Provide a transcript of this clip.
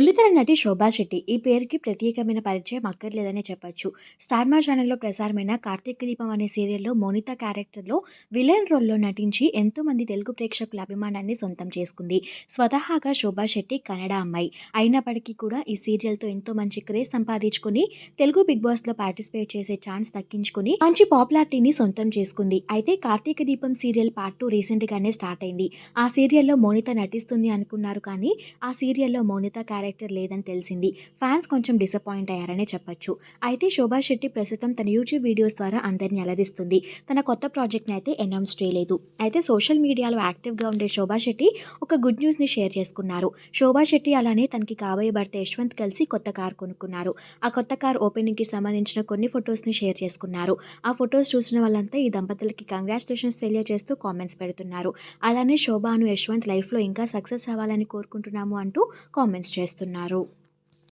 బుల్లితెర నటి శోభా శెట్టి ఈ పేరుకి ప్రత్యేకమైన పరిచయం అక్కర్లేదనే చెప్పొచ్చు. స్టార్మా ఛానల్‌లో ప్రసారమైన 'కార్తీక దీపం' అనే సీరియల్‌లో మోనిత క్యారెక్టర్‌లో విలన్ రోల్‌లో నటించి ఎంతో మంది తెలుగు ప్రేక్షకుల అభిమానాన్ని సొంతం చేసుకుంది. స్వతహాగా శోభా శెట్టి కన్నడ అమ్మాయి. అయినప్పటికీ కూడా ఈ సీరియల్‌తో ఎంతో మంచి క్రేజ్ సంపాదించుకుని తెలుగు బిగ్ బాస్‌లో పార్టిసిపేట్ చేసే ఛాన్స్ దక్కించుకుని మంచి పాపులారిటీని సొంతం చేసుకుంది. అయితే 'Karthika Deepam' serial part two రీసెంట్‌గానే స్టార్ట్ అయింది. ఆ సీరియల్‌లో మోనిత నటిస్తుంది అనుకున్నారు కానీ ఆ సీరియల్‌లో మోనిత క్యారెక్టర్ లేదని తెలిసింది. ఫ్యాన్స్ కొంచెం డిసప్పాయింట్ అయ్యారనే చెప్పొచ్చు. అయితే శోభా శెట్టి ప్రస్తుతం తన యూట్యూబ్ వీడియోస్ ద్వారా అందరిని అలరిస్తుంది. తన కొత్త ప్రాజెక్ట్‌ని అయితే అనౌన్స్ చేయలేదు. అయితే సోషల్ మీడియాలో యాక్టివ్‌గా ఉండే శోభా శెట్టి ఒక గుడ్ న్యూస్‌ని షేర్ చేసుకున్నారు. శోభా శెట్టి అలానే తనకి కాబోయే భర్త యశ్వంత్ కలిసి కొత్త కార్ కొనుక్కున్నారు. ఆ కొత్త కార్ ఓపెనింగ్‌కి సంబంధించిన కొన్ని ఫొటోస్‌ని షేర్ చేసుకున్నారు. ఆ ఫొటోస్ చూసిన వాళ్ళంతా ఈ దంపతులకి కంగ్రాచులేషన్స్ తెలియజేస్తూ కామెంట్స్ పెడుతున్నారు. అలానే శోభాను యశ్వంత్ లైఫ్‌లో ఇంకా సక్సెస్ అవ్వాలని కోరుకుంటున్నాము అంటూ కామెంట్స్ చేస్తున్నారు.